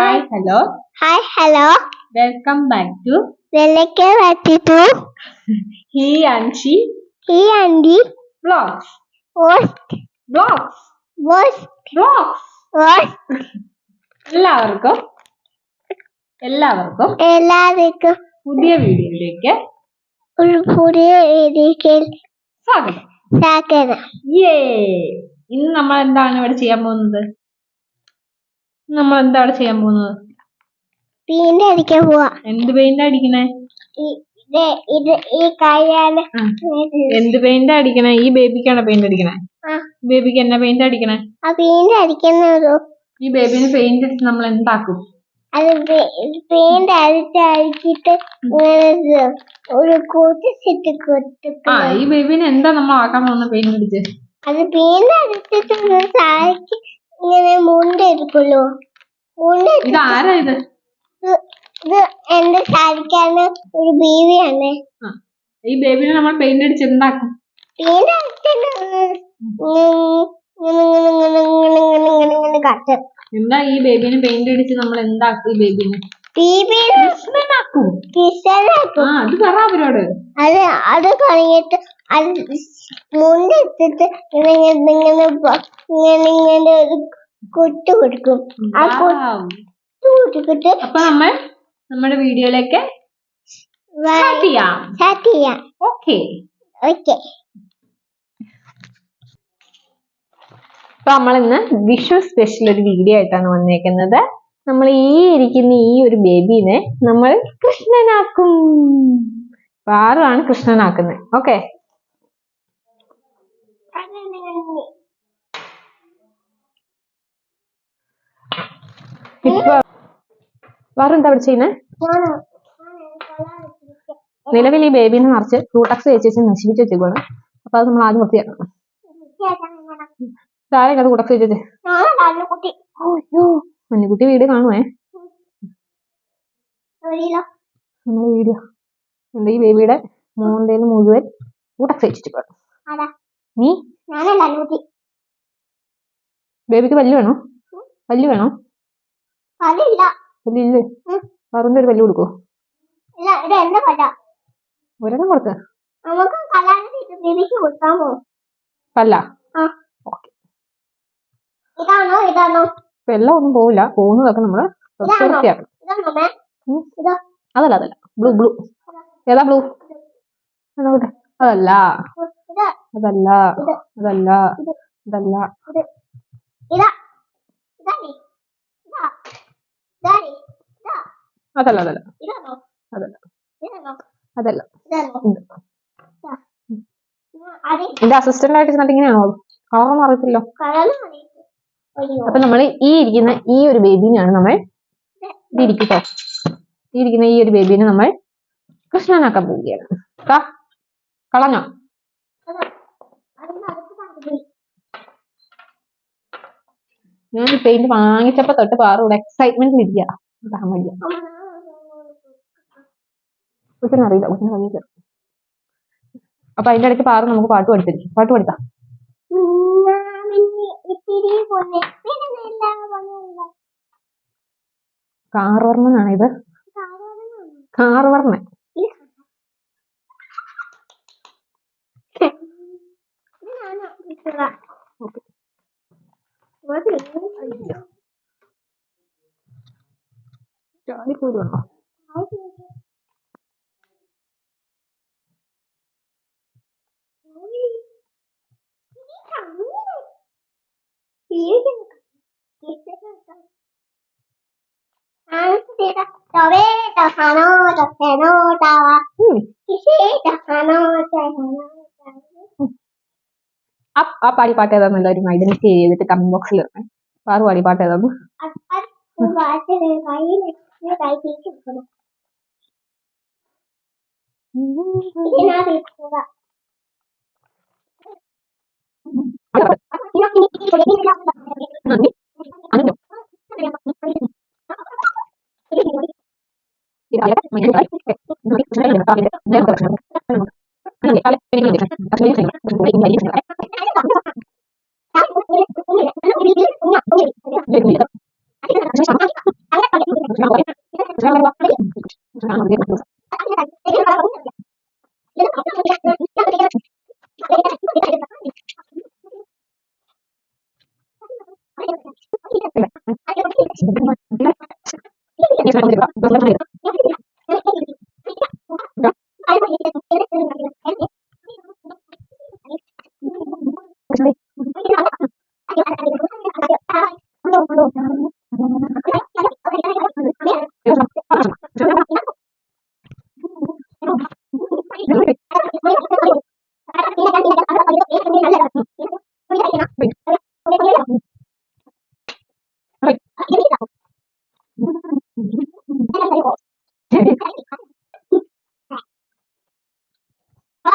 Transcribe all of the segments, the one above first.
Hi hello hi hello welcome back to welcome back to he and she ഈ ആൻഡി vlogs വോസ്റ്റ് vlogs വോസ്റ്റ് vlogs വോസ്റ്റ് എല്ലാവർക്കും എല്ലാവർക്കും എല്ലാവർക്കും പുതിയ വീഡിയോയിലേക്ക് ഒരു പുതിയ രീതിയിൽ സ്വാഗതം. സ്വാഗതം. യേ ഇന്ന് നമ്മൾ എന്താണ് ഇവിടെ ചെയ്യാൻ പോകുന്നത്? നമ്മൾ എന്താ ചെയ്യാൻ പോകുന്നത്? പെയിന്റ് അടിക്കാൻ പോവാ. എന്ത് പെയിന്റ് അടിക്കണേ. എന്ത് പെയിന്റ് അടിക്കണേ? ഈ ബേബിക്കാണ് പെയിന്റ് അടിക്കണേ? ബേബിക്ക് എന്നാ പെയിന്റ് അടിക്കണേ? ആ പിന്നെ അടിക്കുന്നത് ഈ ബേബിന് പെയിന്റ് അടിച്ച് നമ്മൾ എന്താക്കും അത് പെയിന്റ് അടിച്ച് അടിച്ചിട്ട് ഒരു കോട്ട് ഒരു കൂട്ടിച്ചിട്ട് ആ ഈ ബേബിന് എന്താ നമ്മൾ ആക്കാൻ പോകുന്ന പെയിന്റ് അടിച്ച് അത് പെയിന്റ് താഴേക്ക് ഇങ്ങനെ മുണ്ടെടുക്കുള്ളൂ മുണ്ട് ഇത് ആരാ ഇത്? ഇത് എന്റെ സാരിക്കാണ് ഒരു ബേബിയാണ്. ഈ ബേബിനെ നമ്മൾ പെയിന്റ് അടിച്ച് എന്താക്കും? പെയിന്റ് അടിച്ചിട്ട് കട്ട്. എന്താ ഈ ബേബിനെ പെയിന്റ് അടിച്ച് നമ്മൾ എന്താക്കും ഈ ബേബിനെ? അത് പറ അവരോട്. അത് അത് കഴിഞ്ഞിട്ട് അത് മുണ്ട് ഇട്ടിട്ട് ഇങ്ങനെ ഇങ്ങനെ ഇങ്ങനെ ഇങ്ങനെ ഒരു കൊട്ട് കൊടുക്കും. ആ കൊട്ട് കൊടുത്തിട്ട് അപ്പൊ നമ്മൾ നമ്മുടെ വീഡിയോയിലേക്ക് സ്റ്റാർട്ട് ചെയ്യാം. ഓക്കെ. ഓക്കെ. അപ്പൊ നമ്മൾ ഇന്ന് വിഷു സ്പെഷ്യൽ ഒരു വീഡിയോ ആയിട്ടാണ് വന്നേക്കുന്നത്. നമ്മൾ ഈ ഇരിക്കുന്ന ഈ ഒരു ബേബീനെ നമ്മൾ കൃഷ്ണനാക്കും. പാറുവാണ് കൃഷ്ണനാക്കുന്നത്. ഓക്കെ. ഇപ്പൊ വേറെന്താ അവിടെ ചെയ്യുന്നേ? നിലവിൽ ഈ ബേബീനെ നിറച്ച് ഫ്രൂട്ടക്സ് ചേച്ചി നശിപ്പിച്ച് വെച്ചേക്കാണ് അപ്പൊ അത് നമ്മൾ ആദ്യം വൃത്തിയാക്കണം. താഴെ അത് കുടക്ക് അയ്യോ മഞ്ഞുകുട്ടി വീട് കാണുവേ. നമ്മൾ വീഡിയോ എന്താ ഈ ബേബിയുടെ മോന്തയിൽ മുഴുവൻ കൂട്ടക്സ് വെച്ചിട്ട് നീ? ബേബിക്ക് പല്ല് വേണോ? പല്ല് വേണോ? അതില്ല പല്ല് ഇല്ലേ? ഉം. പറന്റെ ഒരു പല്ല് കൊടുക്കോ? ഇല്ല ഇത് എന്റെ പല്ല. ഒരെണ്ണം കൊടുക്ക. നമുക്ക് കല്യാണത്തിന് ബേബിക്ക് കൊടുക്കാമോ പല്ല? ഓക്കെ. ഇതാണോ ഇതാണോ? പെല്ല ഒന്നും പോവില്ല. പോകുന്നതൊക്കെ നമ്മൾ? വൃത്തിയാക്കണം അതല്ല അതല്ല. Blue blue. ഏതാ ബ്ലൂ? നോക്കട്ടെ അതല്ല. അതല്ല. അതല്ല അതല്ല. ഇത്. ഇതാ ഇതാണി ഇതാ ഇതാണി ഇതാ അതല്ല അതല്ല. അതല്ല. അതല്ല. എന്റെ അസിസ്റ്റന്റ് ആയിട്ട് ഇരുന്നിട്ട് ഇങ്ങനെയാണോ? കളറൊന്നും അറിയത്തില്ലോ. അപ്പൊ നമ്മൾ ഈ ഇരിക്കുന്ന ഈ ഒരു ബേബിനെയാണ് നമ്മൾ ഇരിക്കട്ടോ. ഈ ഇരിക്കുന്ന ഈ ഒരു ബേബീനെ നമ്മൾ കൃഷ്ണനാക്കാൻ പോവുകയാണ്. കളഞ്ഞോ അതാ. അതിന്റെ അടുത്ത് കണ്ടുപോയി ഞാൻ പെയിന്റ് വാങ്ങിച്ചപ്പോ തൊട്ട് പാറൂടെ എക്സൈറ്റ്മെന്റിൽ ഇരിക്കുക അപ്പൊ അതിന്റെ ഇടയ്ക്ക് പാറു നമുക്ക് പാട്ട് പഠിച്ചിരിക്കും പാട്ട് പഠിക്കാം. കാർവർണനാണ് ഇത് കാർവർണൻ മിന്നുന്നില്ല പൊന്നില്ല. കാർവർണനാണ് ഇത് കാരണമാണ്. കാർവർണൻ ഇത് ഇത് ഞാനാ ഇട്ടുക. ഓക്കെ ഇങ്ങോട്ട് ഇങ്ങനെ ചാടിപ്പോരുവാണോ ഉം. ആ ആ പാടി പാട്ട് ഏതാന്ന് എല്ലാവരും ഐഡന്റിഫൈ ചെയ്തിട്ട് കമന്റ് ബോക്സിൽ ഇറങ്ങി പാറു പാടി പാട്ട് ഏതാന്ന് Thank Gracias.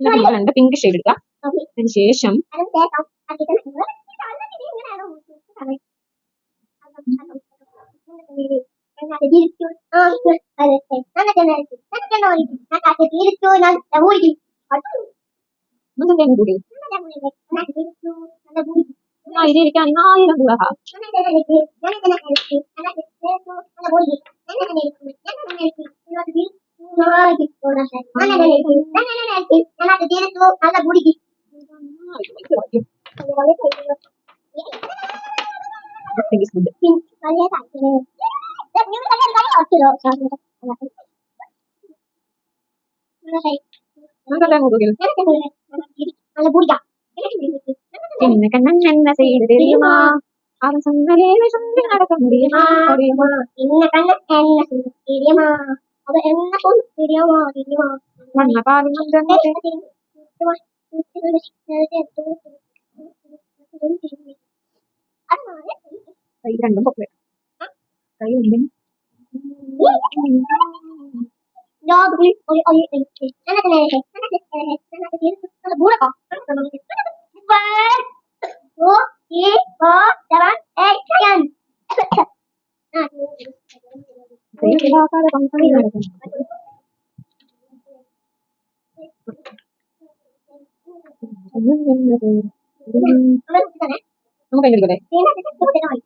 നമ്മൾ രണ്ട് പിങ്ക് ഷെയ്ഡ് എടുക്കാം അതിനുശേഷം ശേഷം ഒന്നും തന്നെ കൂടി ആ ഇതിരിക്കാൻ ആയിരം രൂപ നല്ല കുടിക്കും പിങ്ക് ഫുഡ് നമുക്കെല്ലാം കൂടുതൽ என்ன கண்ணன் என்ன செய்து தெரியுமா அவன் சொன்ன வேலை சொல்லி நடக்க முடியுமா முடியுமா மண்ண பாவி Are. Kamu.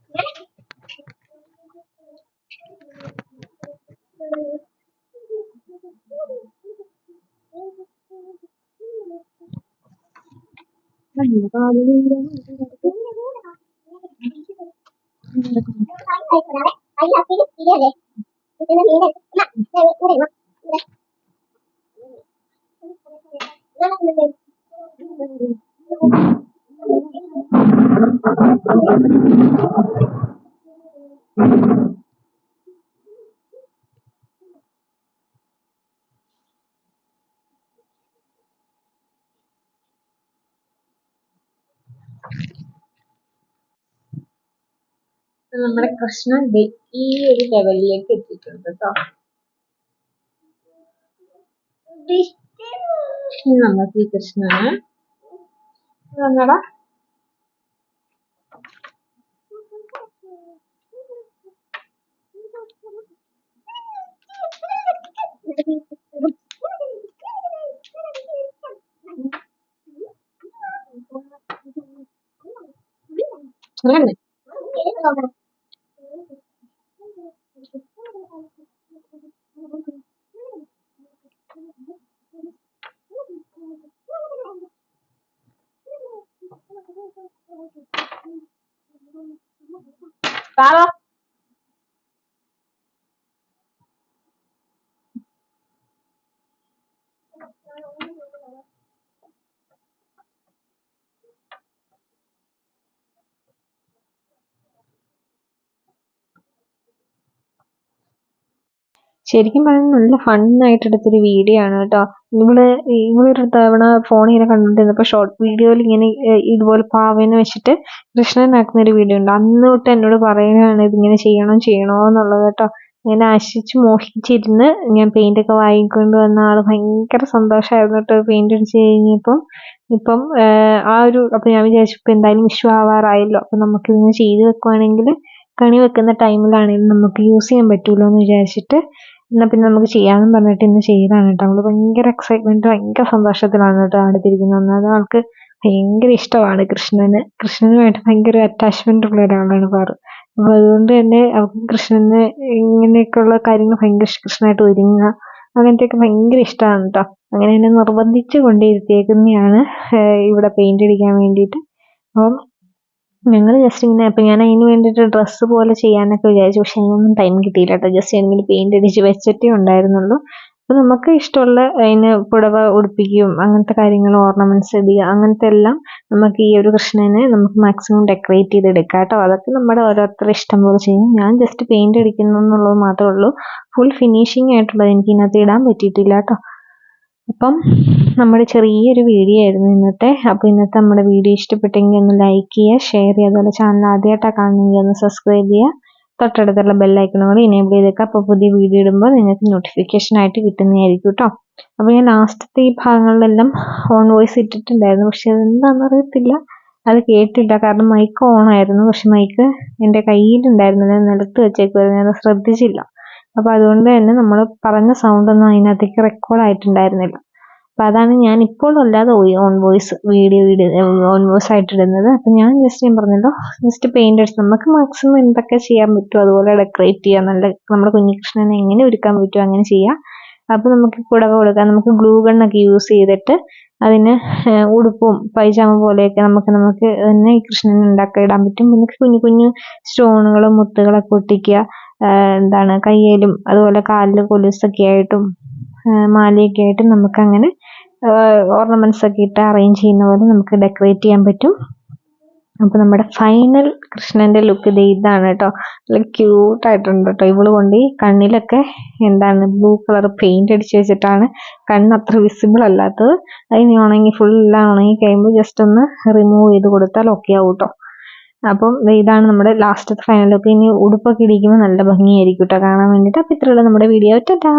മണ്ണ പാവി നമ്മുടെ കൃഷ്ണൻ ഈ ഒരു ലെവലിലേക്ക് എത്തിയിട്ടുണ്ട് കേട്ടോ ഇനി നമുക്ക് ഈ കൃഷ്ണന് വന്നടാ അങ്ങനെ പാറോ ശരിക്കും പറഞ്ഞാൽ നല്ല ഫണ്ണായിട്ട് എടുത്തൊരു വീഡിയോ ആണ് കേട്ടോ. ഇവൾ ഇവളൊരു തവണ ഫോൺ ഇങ്ങനെ കണ്ടുകൊണ്ടിരുന്നപ്പോൾ ഷോർട്ട് വീഡിയോയിൽ ഇങ്ങനെ ഇതുപോലെ പാവേനെ വെച്ചിട്ട് കൃഷ്ണനാക്കുന്ന ഒരു വീഡിയോ ഉണ്ട്. അന്ന് തൊട്ട് എന്നോട് പറയുകയാണ് ഇതിങ്ങനെ ചെയ്യണം ചെയ്യണോ എന്നുള്ളത് കേട്ടോ. ഇങ്ങനെ ആശിച്ച് മോഹിച്ചിരുന്ന് ഞാൻ പെയിന്റ് ഒക്കെ വാങ്ങിക്കൊണ്ട് വന്ന ആൾ ഭയങ്കര സന്തോഷമായിരുന്നു കേട്ടോ പെയിന്റ് അടിച്ച് കഴിഞ്ഞപ്പം. ഇപ്പം ആ ഒരു അപ്പം ഞാൻ വിചാരിച്ചു ഇപ്പം എന്തായാലും വിഷു ആവാറായല്ലോ. അപ്പം നമുക്ക് ഇതിങ്ങനെ ചെയ്ത് വെക്കുവാണെങ്കിൽ കണി വെക്കുന്ന ടൈമിലാണെങ്കിലും നമുക്ക് യൂസ് ചെയ്യാൻ പറ്റുമല്ലോ എന്ന് വിചാരിച്ചിട്ട് എന്നാ പിന്നെ നമുക്ക് ചെയ്യാമെന്ന് പറഞ്ഞിട്ട് ഇന്ന് ചെയ്തതാണ് കേട്ടോ. നമ്മൾ ഭയങ്കര എക്സൈറ്റ്മെന്റ് ഭയങ്കര സന്തോഷത്തിലാണ് കേട്ടോ അടുത്തിരിക്കുന്നത് ഒന്നാമത് ആൾക്ക് ഭയങ്കര ഇഷ്ടമാണ് കൃഷ്ണന്. കൃഷ്ണനുമായിട്ട് ഭയങ്കര അറ്റാച്ച്മെന്റ് ഉള്ള ഒരാളാണ് പാറു. അപ്പൊ അതുകൊണ്ട് തന്നെ അവൾക്ക് കൃഷ്ണന് ഇങ്ങനെയൊക്കെയുള്ള കാര്യങ്ങൾ ഭയങ്കര കൃഷ്ണനായിട്ട് ഒരുങ്ങുക അങ്ങനത്തെയൊക്കെ ഭയങ്കര ഇഷ്ടമാണ് കേട്ടോ. അങ്ങനെ എന്നെ നിർബന്ധിച്ച് കൊണ്ടിരുത്തിയേക്കുന്നതാണ് ഇവിടെ പെയിന്റ് അടിക്കാൻ വേണ്ടിയിട്ട്. അപ്പം ഞങ്ങൾ ജസ്റ്റ് ഇങ്ങനെ അപ്പം ഞാൻ അതിന് വേണ്ടിയിട്ട് ഡ്രസ്സ് പോലെ ചെയ്യാനൊക്കെ വിചാരിച്ചു. പക്ഷെ അതിനൊന്നും ടൈം കിട്ടിയില്ല കേട്ടോ ജസ്റ്റ് എനിക്ക് പെയിന്റ് അടിച്ച് വെച്ചിട്ടേ ഉണ്ടായിരുന്നുള്ളൂ. അപ്പം നമുക്ക് ഇഷ്ടമുള്ള അതിന് പുടവ ഉടുപ്പിക്കുകയും അങ്ങനത്തെ കാര്യങ്ങൾ ഓർണമെന്റ്സ് ഇടുക അങ്ങനത്തെ എല്ലാം നമുക്ക് ഈ ഒരു കൃഷ്ണനെ നമുക്ക് മാക്സിമം ഡെക്കറേറ്റ് ചെയ്തെടുക്കാം കേട്ടോ അതൊക്കെ നമ്മുടെ ഓരോരുത്തരുടെ ഇഷ്ടം പോലെ ചെയ്യും. ഞാൻ ജസ്റ്റ് പെയിന്റ് അടിക്കുന്നു എന്നുള്ളത് മാത്രമേ ഉള്ളൂ. ഫുൾ ഫിനിഷിംഗ് ആയിട്ടുള്ളത് എനിക്ക് ഇതിനകത്ത് ഇടാൻ പറ്റിയിട്ടില്ല കേട്ടോ അപ്പം നമ്മുടെ ചെറിയൊരു വീഡിയോ ആയിരുന്നു ഇന്നത്തെ. അപ്പോൾ ഇന്നത്തെ നമ്മുടെ വീഡിയോ ഇഷ്ടപ്പെട്ടെങ്കിൽ ഒന്ന് ലൈക്ക് ചെയ്യുക ഷെയർ ചെയ്യുക അതുപോലെ ചാനൽ ആദ്യമായിട്ടാണ് കാണുന്നെങ്കിൽ ഒന്ന് സബ്സ്ക്രൈബ് ചെയ്യുക. തൊട്ടടുത്തുള്ള ബെല്ലൈക്കണും കൂടി എനേബിൾ ചെയ്തേക്കുക. അപ്പോൾ പുതിയ വീഡിയോ ഇടുമ്പോൾ നിങ്ങൾക്ക് നോട്ടിഫിക്കേഷൻ ആയിട്ട് കിട്ടുന്നതായിരിക്കും കേട്ടോ അപ്പോൾ ഞാൻ ലാസ്റ്റത്തെ ഈ ഭാഗങ്ങളിലെല്ലാം ഓൺ വോയിസ് ഇട്ടിട്ടുണ്ടായിരുന്നു. പക്ഷേ അതെന്താണെന്ന് അറിയത്തില്ല. അത് കേട്ടില്ല. കാരണം മൈക്ക് ഓൺ ആയിരുന്നു. പക്ഷെ മൈക്ക് എന്റെ കയ്യിലുണ്ടായിരുന്നില്ല. നിലത്ത് വെച്ചേക്കുമായിരുന്നു ഞാൻ ശ്രദ്ധിച്ചില്ല. അപ്പോൾ അതുകൊണ്ട് തന്നെ നമ്മൾ പറഞ്ഞ സൗണ്ട് ഒന്നും അതിനകത്തേക്ക് റെക്കോർഡ് ആയിട്ടുണ്ടായിരുന്നില്ല. അപ്പോൾ അതാണ് ഞാൻ ഇപ്പോൾ അല്ലാതെ on voice video video on voice ആയിട്ട് ഇടുന്നത്. അപ്പോൾ ഞാൻ ജസ്റ്റ് ഞാൻ പറഞ്ഞല്ലോ ജസ്റ്റ് അടിച്ച് നമുക്ക് മാക്സിമം എന്തൊക്കെ ചെയ്യാൻ പറ്റുമോ അതുപോലെ ഡെക്കറേറ്റ് ചെയ്യാം. നല്ല നമ്മുടെ കുഞ്ഞികൃഷ്ണനെ എങ്ങനെ ഒരുക്കാൻ പറ്റുമോ അങ്ങനെ ചെയ്യാം. അപ്പോൾ നമുക്ക് പുടവ കൊടുക്കാം. നമുക്ക് ഗ്ലൂ ഗണ്ണൊക്കെ യൂസ് ചെയ്തിട്ട് അതിന് ഉടുപ്പും പൈജാമ പോലെയൊക്കെ നമുക്ക് നമുക്ക് തന്നെ ഈ കൃഷ്ണനെ ഉണ്ടാക്കി ഇടാൻ പറ്റും. പിന്നെ കുഞ്ഞു കുഞ്ഞു സ്റ്റോണുകളും മുത്തുകളൊക്കെ ഒട്ടിക്കുക. എന്താണ് കയ്യിലും അതുപോലെ കാലിൽ കൊലുസൊക്കെ ആയിട്ടും മാലയൊക്കെ ആയിട്ടും നമുക്കങ്ങനെ ഓർണമെന്റ്സ് ഒക്കെ ഇട്ട് അറേഞ്ച് ചെയ്യുന്ന പോലെ നമുക്ക് ഡെക്കറേറ്റ് ചെയ്യാൻ പറ്റും. അപ്പോൾ നമ്മുടെ ഫൈനൽ കൃഷ്ണന്റെ ലുക്ക് ഇത് ഇതാണ് കേട്ടോ നല്ല ക്യൂട്ട് ആയിട്ടുണ്ട് കേട്ടോ ഇവൾ കൊണ്ട് ഈ കണ്ണിലൊക്കെ എന്താണ് ബ്ലൂ കളർ പെയിന്റ് അടിച്ച് വെച്ചിട്ടാണ് കണ്ണ് അത്ര വിസിബിൾ അല്ലാത്തത്. അതിന് ഉണങ്ങി ഫുള്ള് ഉണങ്ങി കഴിയുമ്പോൾ ജസ്റ്റ് ഒന്ന് റിമൂവ് ചെയ്ത് കൊടുത്താൽ ഓക്കെ ആവും കേട്ടോ അപ്പം ഇതാണ് നമ്മുടെ ലാസ്റ്റ് ഫൈനൽ ലുക്ക് ഇനി ഉടുപ്പൊക്കെ ഇടിക്കുമ്പോൾ നല്ല ഭംഗിയായിരിക്കും കേട്ടോ കാണാൻ വേണ്ടിയിട്ട് അപ്പം ഇത്രയുള്ള നമ്മുടെ വീഡിയോ ടാറ്റാ